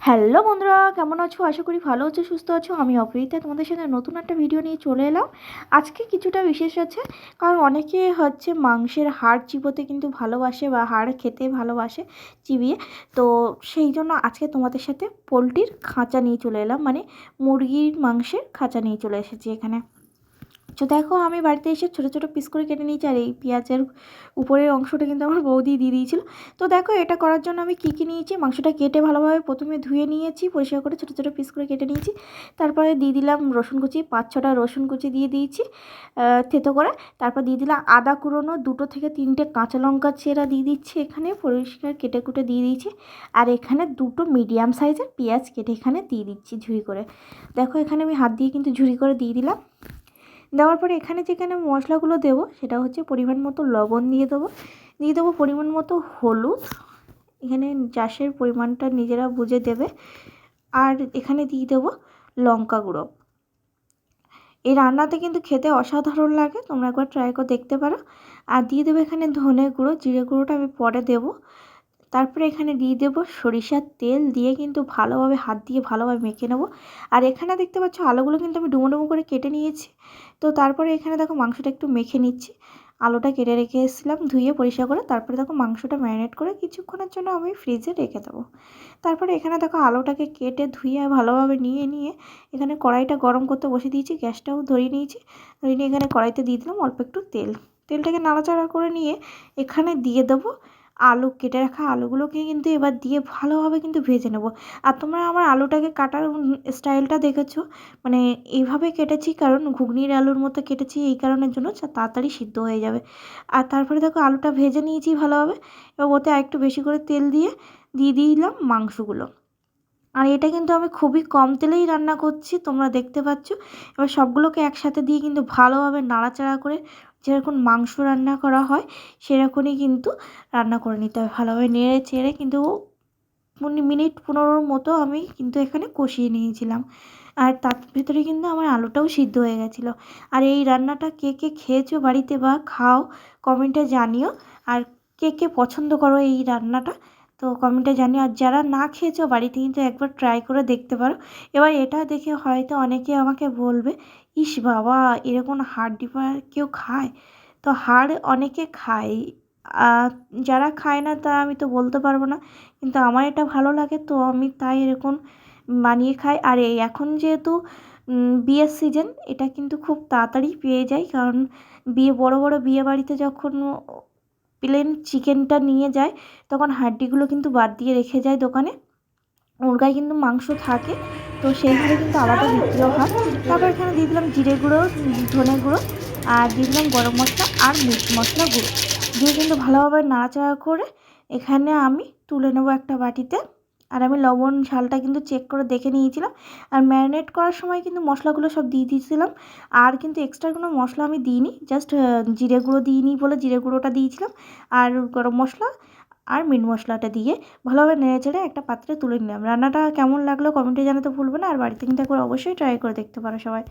Hello বন্ধুরা, কেমন আছো? আশা করি ভালো আছো, সুস্থ আছো। আমি অপরিতা তোমাদের সাথে নতুন একটা ভিডিও নিয়ে চলে এলাম। আজকে কিছুটা বিশেষ আছে, কারণ অনেকে হচ্ছে মাংসের হাড় চিবোতে কিন্তু ভালোবাসে বা হাড় খেতে ভালোবাসে চিবিয়ে। তো সেই জন্য আজকে তোমাদের সাথে পোলট্রির খাঁচা নিয়ে চলে এলাম মানে মুরগির মাংসের খাঁচা নিয়ে চলে এসেছি এখানে। তো দেখো, আমি বাড়িতে এসে ছোটো ছোটো পিস করে কেটে নিয়েছি আর এই পেঁয়াজের উপরের অংশটা কিন্তু আমার বৌদি দিয়ে দিয়েছিল। তো দেখো, এটা করার জন্য আমি কী কী নিয়েছি? মাংসটা কেটে ভালোভাবে প্রথমে ধুয়ে নিয়েছি, পরিষ্কার করে ছোটো ছোটো পিস করে কেটে নিয়েছি। তারপরে দিয়ে দিলাম রসুন কুচি, পাঁচ, ছটা রসুন কুচি দিয়ে দিয়েছি থেতো করে। তারপর দিয়ে দিলাম আদা কুড়োনো দুটো থেকে তিনটে কাঁচা লঙ্কা চেরা দিয়ে দিচ্ছি এখানে, পরিষ্কার কেটে কুটে দিয়ে দিয়েছি। আর এখানে দুটো মিডিয়াম সাইজের পেঁয়াজ কেটে এখানে দিয়ে দিচ্ছি ঝুড়ি করে। দেখো, এখানে আমি হাত দিয়ে কিন্তু ঝুড়ি করে দিয়ে দিলাম। দেওয়ার পরে এখানে যেখানে মশলাগুলো দেবো, সেটা হচ্ছে পরিমাণ মতো লবণ দিয়ে দেবো। দিয়ে দেবো পরিমাণ মতো হলুদ। এখানে চাষের পরিমাণটা নিজেরা বুঝে দেবে। আর এখানে দিয়ে দেবো লঙ্কা গুঁড়ো। এই রান্নাতে কিন্তু খেতে অসাধারণ লাগে, তোমরা একবার ট্রাই করে দেখতে পারো। আর দিয়ে দেবো এখানে ধনে গুঁড়ো, জিরে গুঁড়োটা আমি পরে দেবো। তারপরে এখানে দিয়ে দেবো সরিষার তেল দিয়ে কিন্তু ভালোভাবে হাত দিয়ে ভালোভাবে মেখে নেব। আর এখানে দেখতে পাচ্ছ আলুগুলো কিন্তু আমি ডুমো ডুমো করে কেটে নিয়েছি। তো তারপরে এখানে দেখো মাংসটা একটু মেখে নিচ্ছি। আলুটা কেটে রেখে এসেছিলাম ধুয়ে পরিষ্কার করে তারপরে দেখো মাংসটা ম্যারিনেট করে কিছুক্ষণের জন্য আমি ফ্রিজে রেখে দেবো। তারপরে এখানে দেখো আলুটাকে কেটে ধুয়ে ভালোভাবে নিয়ে নিয়ে এখানে কড়াইটা গরম করতে বসে দিয়েছি, গ্যাসটাও ধরিয়ে নিয়েছি। ধরিয়ে নিয়ে এখানে কড়াইতে দিয়ে দিলাম অল্প একটু তেল। তেলটাকে নাড়াচাড়া করে নিয়ে এখানে দিয়ে দেবো আলু কেটে রাখা আলুগুলোকে কিন্তু এবার দিয়ে ভালোভাবে কিন্তু ভেজে নেব। আর তোমরা আমার আলুটাকে কাটার স্টাইলটা দেখেছ? মানে এইভাবে কেটেছি, কারণ ঘুগনির আলুর মতো কেটেছি এই কারণের জন্য তাড়াতাড়ি সিদ্ধ হয়ে যাবে। আর তারপরে দেখো আলুটা ভেজে নিয়েছি ভালোভাবে, এবার ওতে আরেকটু বেশি করে তেল দিয়ে দিয়ে দিলাম মাংসগুলো। আর এটা কিন্তু আমি খুবই কম তেলেই রান্না করছি, তোমরা দেখতে পাচ্ছ। এবার সবগুলোকে একসাথে দিয়ে কিন্তু ভালোভাবে নাড়াচাড়া করে যেরকম মাংস রান্না করা হয়, সেরকমই কিন্তু রান্না করে নিতে হবে ভালোভাবে নেড়ে চেড়ে কিন্তু মিনিট পনেরোর মতো আমি কিন্তু এখানে কষিয়ে নিয়েছিলাম। আর তার ভেতরে কিন্তু আমার আলুটাও সিদ্ধ হয়ে গেছিল। আর এই রান্নাটা কে কে খেয়েছো বাড়িতে বা খাও, কমেন্টে জানিও। আর কে কে পছন্দ করো এই রান্নাটা তো কমেন্টে জানিও, আর যারা না খেয়েছো বাড়িতে কিন্তু একবার ট্রাই করে দেখতে পারো। এবার এটা দেখে হয়তো অনেকে আমাকে বলবে, ইস বাবা, এরকম হাড় ডিপা কেউ খায়? তো হাড় অনেকে খায়। যারা খায় না তা আমি তো বলতে পারব না, কিন্তু আমার এটা ভালো লাগে, তো আমি তাই এরকম বানিয়ে খাই। আর এই এখন যেহেতু বিয়ের সিজন এটা কিন্তু খুব তাড়াতাড়ি পেয়ে যায়, কারণ বিয়ে, বড় বড় বিয়ে বাড়িতে যখন প্লেন চিকেনটা নিয়ে যায়, তখন হাড্ডিগুলো কিন্তু বাদ দিয়ে রেখে যায় দোকানে। ওর গায়ে কিন্তু মাংস থাকে, তো সেইগুলো কিন্তু আলাদা বিক্রিও হয়। তারপর এখানে দিয়ে দিলাম জিরে গুঁড়ো, ধনে গুঁড়ো, আর দিয়ে দিলাম গরম মশলা আর মিট মশলা গুঁড়ো। দিয়ে কিন্তু ভালোভাবে নাড়াচাড়া করে এখানে আমি তুলে নেব একটা বাটিতে। আর আমি লবণ ঝালটা কিন্তু চেক করে দেখে নিয়েছিলাম আর ম্যারিনেট করার সময় কিন্তু মশলাগুলো সব দিয়ে দিয়েছিলাম। আর কিন্তু এক্সট্রা কোনো মশলা আমি দিইনি জাস্ট জিরে গুঁড়ো দিইনি বলে জিরে গুঁড়োটা দিয়েছিলাম আর গরম মশলা আর মিট মশলাটা দিয়ে ভালোভাবে নেড়ে চেড়ে একটা পাত্রে তুলে নিলাম। রান্নাটা কেমন লাগল কমেন্টে জানাতে ভুলবে না আর বাড়িতে কিন্তু একবার অবশ্যই ট্রাই করে দেখতে পারো সবাই।